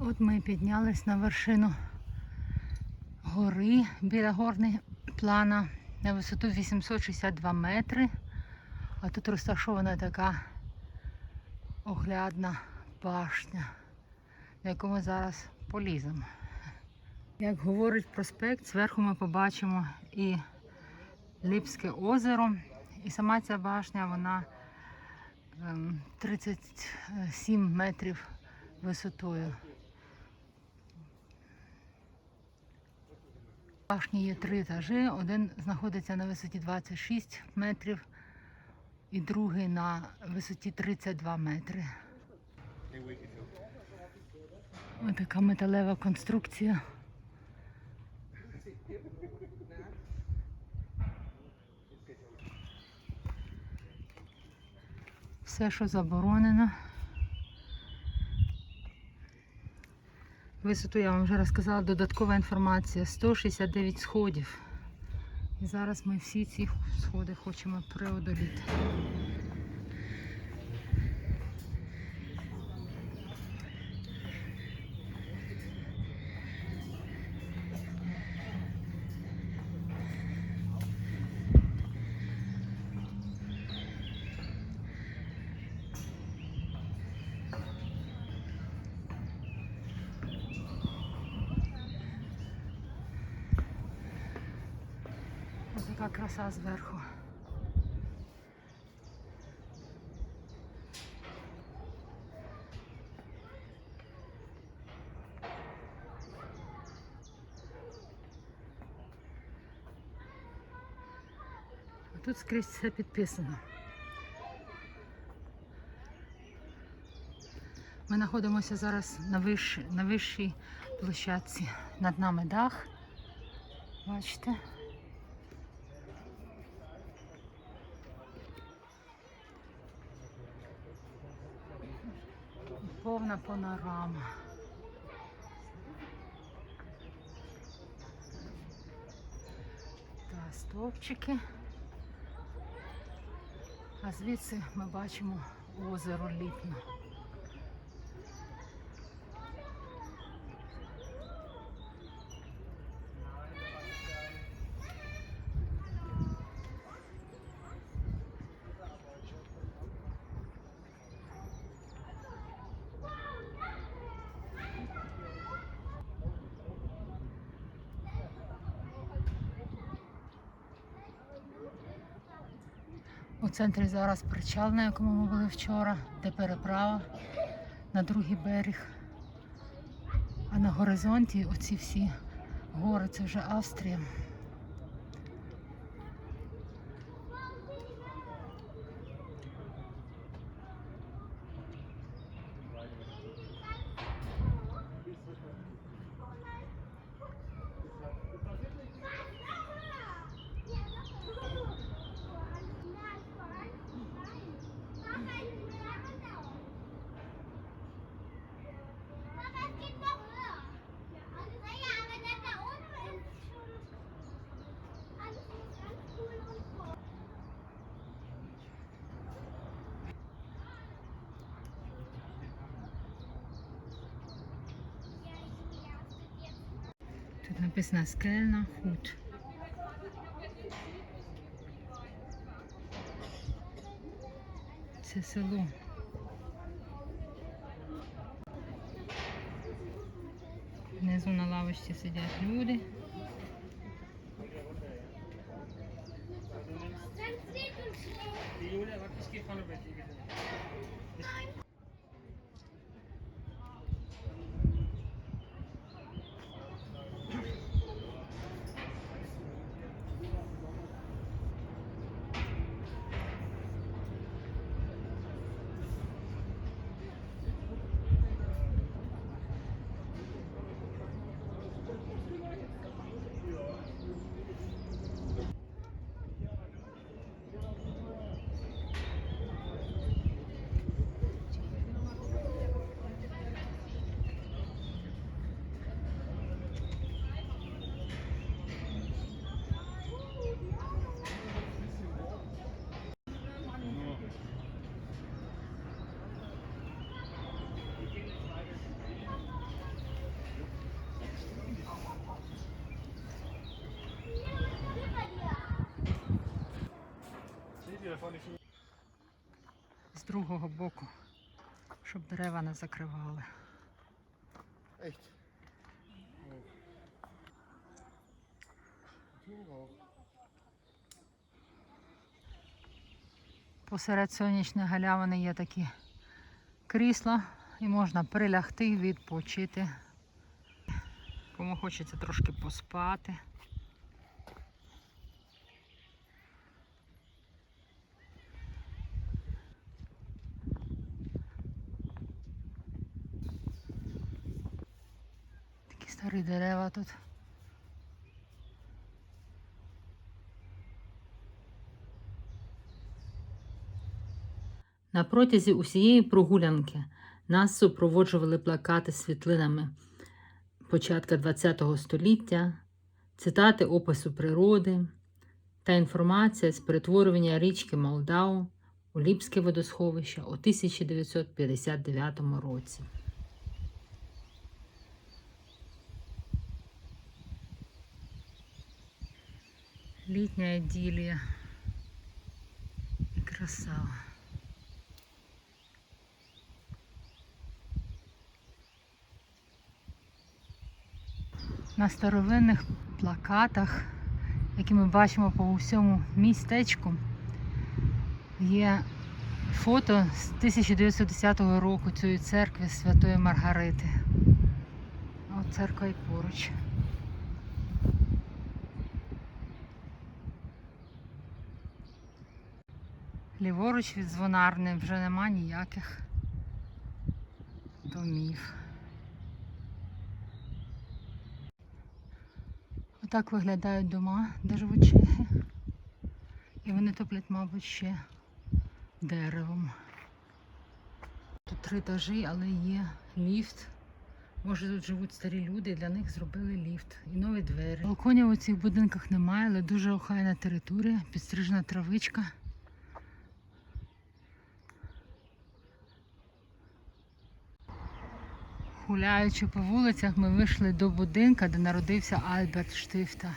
От ми піднялись на вершину гори біля горної плана на висоту 862 метри. А тут розташована така оглядна башня, на яку ми зараз поліземо. Як говорить проспект, зверху ми побачимо і Ліпське озеро. І сама ця башня, вона ем, 37 метрів висотою. Башні є три етажі. Один знаходиться на висоті 26 метрів і другий на висоті 32 метри. Ось така металева конструкція. Все, що заборонено. Висоту я вам вже розказала, додаткова інформація 169 сходів. І зараз ми всі ці сходи хочемо преодоліти. Ось така краса зверху. А тут скрізь все підписано. Ми знаходимося зараз на, вищ... на вищій площадці. Над нами дах. Бачите? Повна панорама. Та стовпчики. А звідси ми бачимо озеро Ліпно. У центрі зараз причал, на якому ми були вчора, де переправа на другий берег. А на горизонті оці всі гори, це вже Австрія. Написано скельна худ. Це село. Внизу на лавочці сидять люди. Юля, другого боку, щоб дерева не закривали. Посеред сонячної галявини є такі крісла і можна прилягти, відпочити. Кому хочеться трошки поспати. Старі дерева тут. На протязі усієї прогулянки нас супроводжували плакати світлинами початка ХХ століття, цитати опису природи та інформація з перетворювання річки Молдау у Ліпське водосховище у 1959 році. Літня іділія і краса. На старовинних плакатах, які ми бачимо по всьому містечку, є фото з 1910 року цієї церкви Святої Маргарити. От церква і поруч. Ліворуч від дзвонарни вже нема ніяких домів. Отак виглядають дома, де живуть чехи. І вони топлять, мабуть, ще деревом. Тут три етажі, але є ліфт. Може тут живуть старі люди, і для них зробили ліфт і нові двері. Балконів у цих будинках немає, але дуже охайна територія, підстрижена травичка. Гуляючи по вулицях, ми вийшли до будинка, де народився Альберт Штифта.